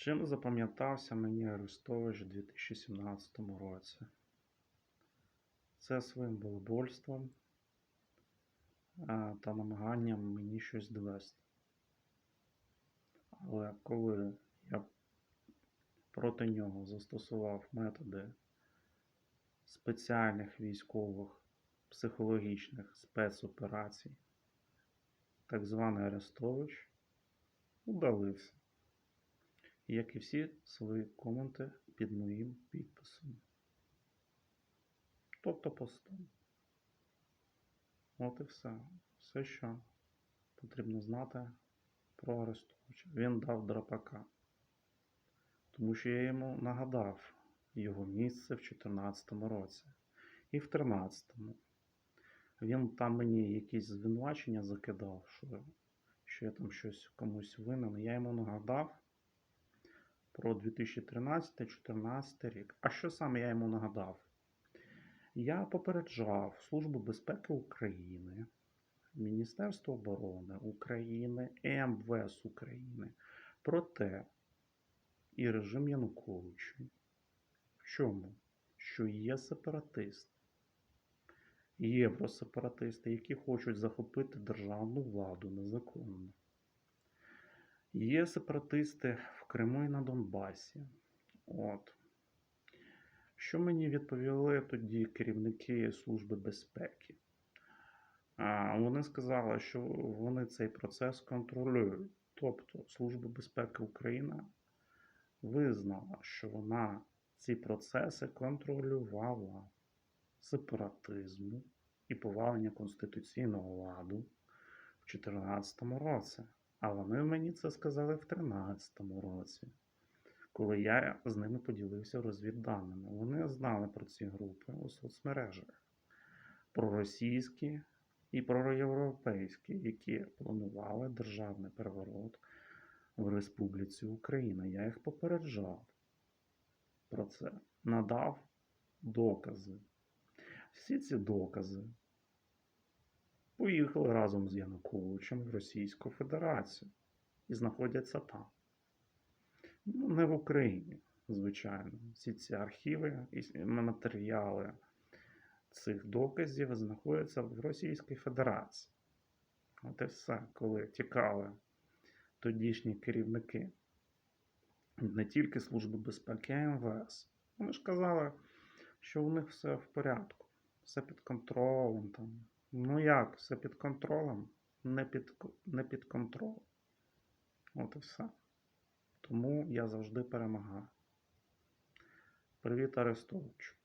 Чим запам'ятався мені Арестович у 2017 році? Це своїм балабольством та намаганням мені щось довести. Але коли я проти нього застосував методи спеціальних військових психологічних спецоперацій, так званий Арестович удалився як і всі свої коменти під моїм підписом. Тобто постом. От і все. Все, що потрібно знати про Арестовича. Він дав драпака. Тому що я йому нагадав його місце в 2014 році і в 2013. Він там мені якісь звинувачення закидав, що, що я там щось комусь винен. Я йому нагадав про 2013-2014 рік. А що саме я йому нагадав? Я попереджав Службу безпеки України, Міністерство оборони України, МВС України про те, і режим Януковича, в чому? Що є сепаратисти, євросепаратисти, які хочуть захопити державну владу незаконно. Є сепаратисти Криму і на Донбасі. От. Що мені відповіли тоді керівники Служби безпеки? Вони сказали, що вони цей процес контролюють. Тобто Служба безпеки України визнала, що вона ці процеси контролювала сепаратизму і повалення конституційного ладу в 2014 році. А вони мені це сказали в 2013 році, коли я з ними поділився розвідданими. Вони знали про ці групи у соцмережах, про російські і проєвропейські, які планували державний переворот в Республіці Україна. Я їх попереджав про це, надав докази. Всі ці докази поїхали разом з Януковичем в Російську Федерацію і знаходяться там. Ну, не в Україні, звичайно. Всі ці архіви і матеріали цих доказів знаходяться в Російській Федерації. От і все, коли тікали тодішні керівники не тільки Служби безпеки, а МВС. Вони ж казали, що у них все в порядку, все під контролем. там. Ну як, все під контролем? Не під, не під контролем. От і все. Тому я завжди перемагаю. Привіт, Арестовичу.